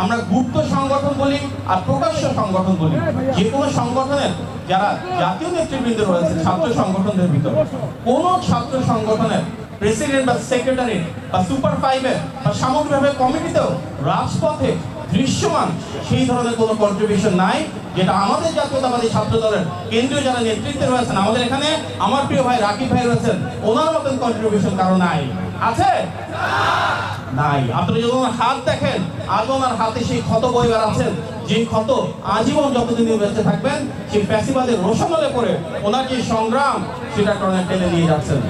আমরা গুপ্ত সংগঠন বলি আর প্রকাশ্য সংগঠন বলি। যে কোনো সংগঠনের যারা জাতীয় নেতৃবৃন্দ রয়েছে, ছাত্র সংগঠনদের ভিতর, কোন ছাত্র সংগঠনের প্রেসিডেন্ট বা সেক্রেটারি বা সুপার ফাইভের বা সামগ্রিকভাবে কমিটিতেও রাজপথে দৃশ্যমান, সেই ধরনের কোনো কন্ট্রিবিউশন নাই, যেটা আমাদের জাতীয়তাবাদী ছাত্র দলের কেন্দ্রীয় যারা নেতৃত্বে রয়েছেন, আমাদের এখানে আমার প্রিয় ভাই রাকিব ভাই রয়েছেন, ওনার মতন কন্ট্রিবিউশন কারও নাই। আছে? নাই। আপনি যদি ওনার হাত দেখেন আজ ওনার হাতে সেই ক্ষত বইবার আছেন যে ক্ষত আজীবন যতদিন বেঁচে থাকবেন, সেই ফ্যাসিবাদের রোশনলে করে ওনার যে সংগ্রাম, সেটা টনে টেনে নিয়ে যাচ্ছেন।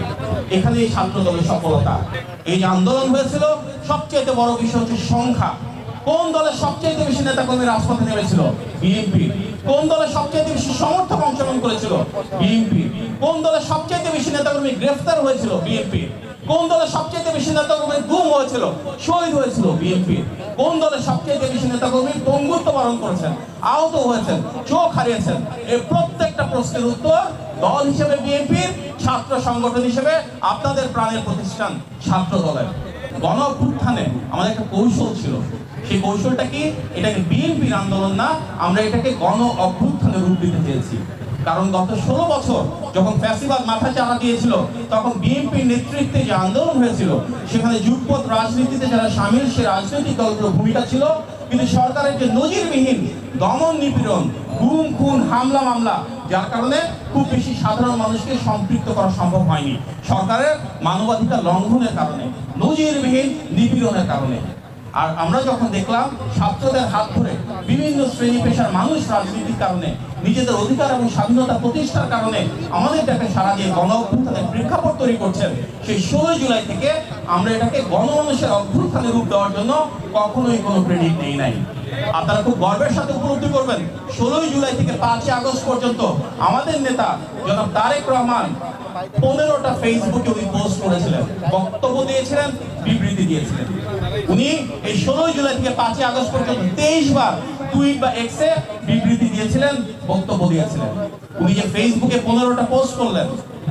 এখানে এই ছাত্র দলের সফলতা। এই যে আন্দোলন হয়েছিল সবচেয়ে বড় বিষয় হচ্ছে সংখ্যা। কোন দলের সবচেয়ে বেশি নেতা কর্মী রাজপথে নেমেছিল? বিএনপি। কোন দলের সবচেয়ে বেশি সমর্থক অংশগ্রহণ করেছিল? বিএনপি। কোন দলের সবচেয়ে বেশি নেতা কর্মী গ্রেফতার হয়েছিল? বিএনপি। কোন দলের সবচেয়ে বেশি নেতা কর্মী গুম হয়েছিল? শহীদ হয়েছিল? বিএনপি। কোন দলের সবচেয়ে বেশি নেতা কর্মী পঙ্গুত্ব বরণ করেছেন? আহত হয়েছেন? চোখ হারিয়েছেন? এই প্রত্যেকটা প্রশ্নের উত্তর দল হিসেবে বিএনপির, ছাত্র সংগঠন হিসেবে আপনাদের প্রাণের প্রতিষ্ঠান ছাত্র দলের। গণ অভ্যুত্থানে আমাদের একটা কৌশল ছিল। সেই কৌশলটা কি? এটাকে বিএনপির আন্দোলন না, আমরা এটাকে গণ অভ্যুত্থানে রূপ দিতে চেয়েছি। কারণ গত ষোলো বছর যখন ফ্যাসিবাদ মাথা চাড়া দিয়েছিল, তখন বিএনপির নেতৃত্বে যে আন্দোলন হয়েছিল, সেখানে যুগপথ রাজনীতিতে যারা সামিল, সে রাজনৈতিক দলগুলোর ভূমিকা ছিল। কিন্তু সরকারের যে নজিরবিহীন দমন নিপীড়ন, গুম, খুন, হামলা, মামলা, যার কারণে খুব বেশি সাধারণ মানুষকে সম্পৃক্ত করা সম্ভব হয়নি। সরকারের মানবাধিকার লঙ্ঘনের কারণে। নজিরবিহীন নিপীড়নের কারণে। আর আমরা যখন দেখলাম ছাত্রদের হাত ধরে বিভিন্ন শ্রেণি পেশার মানুষ রাজনীতির কারণে নিজেদের অধিকার এবং স্বাধীনতা প্রতিষ্ঠার কারণে আমাদের ডাকে সারা দিয়ে গণ অভ্যুত্থানের প্রেক্ষাপট তৈরি করছেন। সেই ষোলোই জুলাই থেকে আমরা এটাকে গণমানুষের অভ্যুত্থানে রূপ দেওয়ার জন্য কখনোই কোনো ক্রেডিট নেই নাই। আপনারা খুব গর্বের সাথে উপলব্ধি করবেন, ষোলোই জুলাই থেকে পাঁচই আগস্ট পর্যন্ত আমাদের নেতা জনাব তারেক রহমান পনেরোটা ফেসবুকে উনি পোস্ট করেছিলেন। বক্তব্য দিয়েছিলেন বিবৃতি দিয়েছিলেন উনি এই ষোলোই জুলাই থেকে পাঁচই আগস্ট পর্যন্ত তেইশ বার টুইট বা এক্সে বিবৃতি দিয়েছিলেন, বক্তব্য দিয়েছিলেন। উনি যে ফেসবুকে পনেরোটা পোস্ট করলেন,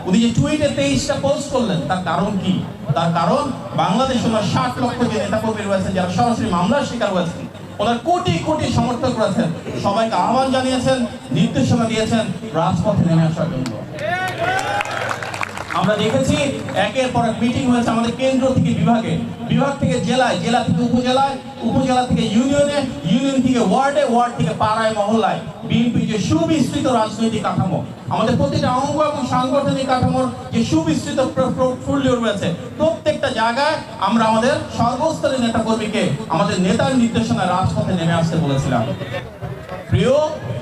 উনি যে টুইটে তেইশটা পোস্ট করলেন, তার কারণ কি? তার কারণ বাংলাদেশ ওনার ষাট লক্ষ যে নেতাকর্মী রয়েছেন, যারা সরাসরি মামলার শিকার হয়েছেন, ওনার কোটি কোটি সমর্থক রয়েছেন, সবাইকে আহ্বান জানিয়েছেন, নির্দেশনা দিয়েছেন রাজপথে নেমে আসার জন্য। আমরা দেখেছি একের পর এক মিটিং হয়েছে আমাদের কেন্দ্র থেকে বিভাগে। বিভাগ থেকে জেলায়, জেলা থেকে উপজেলায়, উপজেলা থেকে ইউনিয়নে ইউনিয়ন থেকে ওয়ার্ডে ওয়ার্ড থেকে পাড়ায়, মহল্লায়। বিএনপি যে সুবিস্তৃত রাজনৈতিক কাঠামো, আমাদের প্রতিটা অঙ্গ এবং সাংগঠনিক কাঠামোর যে সুবিস্তৃত পোর্টফোলিও রয়েছে, প্রত্যেকটা জায়গায় আমরা আমাদের সর্বস্তরের নেতা কর্মীকে আমাদের নেতার নির্দেশনায় রাজপথে নেমে আসতে বলেছিলাম। প্রিয়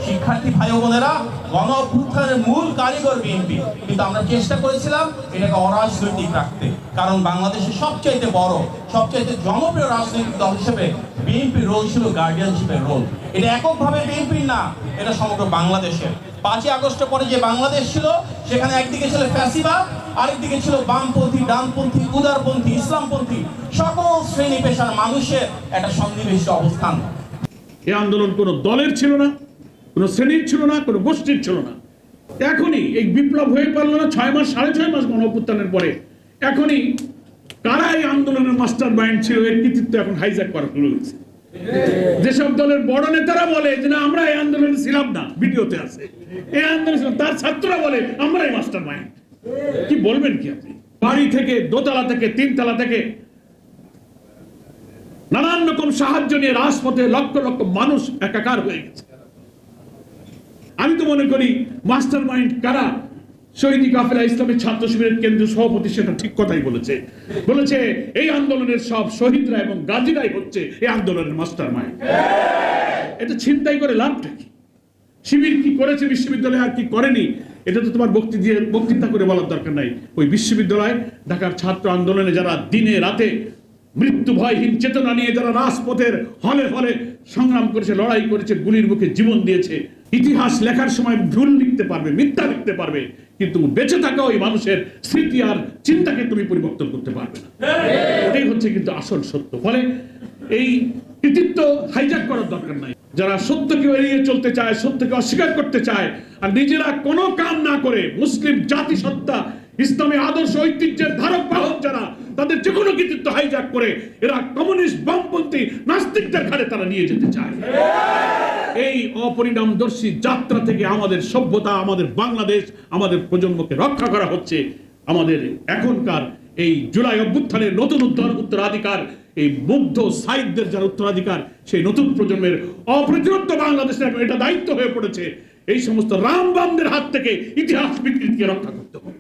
শিক্ষার্থী ভাই বোনেরা গণ অভ্যুত্থানের মূল কারিগর বিএনপি। কিন্তু আমরা চেষ্টা করেছিলাম এটাকে অরাজনৈতিক রাখতে। কারণ বাংলাদেশের সবচাইতে বড়, সবচাইতে জনপ্রিয় রাজনৈতিক দল হিসেবে বিএনপির রোল ছিল গার্ডিয়ানশিপের রোল এটা এককভাবে বিএনপির না, এটা সমগ্র বাংলাদেশের। পাঁচই আগস্টের পরে যে বাংলাদেশ ছিল, সেখানে একদিকে ছিল ফ্যাসিবাদ, আরেকদিকে ছিল বামপন্থী, ডানপন্থী, উদারপন্থী, ইসলামপন্থী, সকল শ্রেণি পেশার মানুষের একটা সন্নিবেশ অবস্থান। এই আন্দোলন কোনো দলের ছিল না। কোনো শ্রেণির ছিল না, কোনো গোষ্ঠীর ছিল না। এখনই এই বিপ্লব হয়ে পারল না, ছয় মাস, সাড়ে ছয় মাস গণ অভ্যুত্থানের পরে। এখনই কারা এই আন্দোলনের মাস্টার মাইন্ড ছিল, এর কৃতিত্ব এখন হাইজ্যাক করা শুরু হয়েছে। যেসব দলের বড় নেতারা বলে যে, না, আমরা এই আন্দোলনে ছিলাম না, ভিডিওতে আছে। এই আন্দোলনে তার ছাত্ররা বলে আমরাই মাস্টার মাইন্ড কি বলবেন কি আপনি? বাড়ি থেকে, দোতলা থেকে, তিনতলা থেকে নানান রকম সাহায্য নিয়ে রাজপথে লক্ষ লক্ষ মানুষ একাকার হয়ে গেছে। আমি তো মনে করি মাস্টার মাইন্ড কারা? শহীদ কাফেলা ইসলামের ছাত্র শিবিরের কেন্দ্রীয় সভাপতি সেটা ঠিক কথাই বলেছে। বলেছে, এই আন্দোলনের সব শহীদরা এবং গাজীরাই হচ্ছে এই আন্দোলনের মাস্টার মাইন্ড এটা ছিনতাই করে লাভটা কি? শিবির কি করেছে, বিশ্ববিদ্যালয়ে আর কি করেনি? এটা তো তোমার বক্তৃতা দিয়ে বক্তৃতা করে বলার দরকার নাই। ওই বিশ্ববিদ্যালয়, ঢাকার ছাত্র আন্দোলনে যারা দিনে রাতে মৃত্যু ভয়হীন চেতনা নিয়ে যারা রাজপথের হলে হলে সংগ্রাম করেছে, লড়াই করেছে, গুলির মুখে জীবন দিয়েছে ইতিহাস লেখার সময় ভুল লিখতে পারবে, মিথ্যা লিখতে পারবে, কিন্তু বেঁচে থাকা ওই মানুষের স্মৃতি আর চিন্তাকে তুমি পরিবর্তন করতে পারবে না। এটাই হচ্ছে কিন্তু আসল সত্য। ফলে এই কৃতিত্ব হাইজ্যাক করার দরকার নাই। যারা সত্যকে এড়িয়ে চলতে চায়, সত্যকে অস্বীকার করতে চায়, আর নিজেরা কোনো কাম না করে, মুসলিম জাতিসত্তা ইসলামী আদর্শ, ঐতিহ্যের ধারক, বাহক যারা, তাদের যে কোনো কৃতিত্ব হাইজাক করে, এরা কমিউনিস্ট বামপন্থী নাস্তিকদের ঘাড়ে তারা নিয়ে যেতে চায়। এই অপরিণামদর্শী যাত্রা থেকে আমাদের সভ্যতা, আমাদের বাংলাদেশ, আমাদের প্রজন্মকে রক্ষা করা হচ্ছে। আমাদের এখনকার এই জুলাই অভ্যুত্থানের নতুন উত্তর, উত্তরাধিকার, এই মুগ্ধ সাহিত্যের যার উত্তরাধিকার, সেই নতুন প্রজন্মের অপ্রতিরোধ বাংলাদেশের এটা দায়িত্ব হয়ে পড়েছে। এই সমস্ত রামবামদের হাত থেকে ইতিহাস বিকৃতিকে রক্ষা করতে হবে।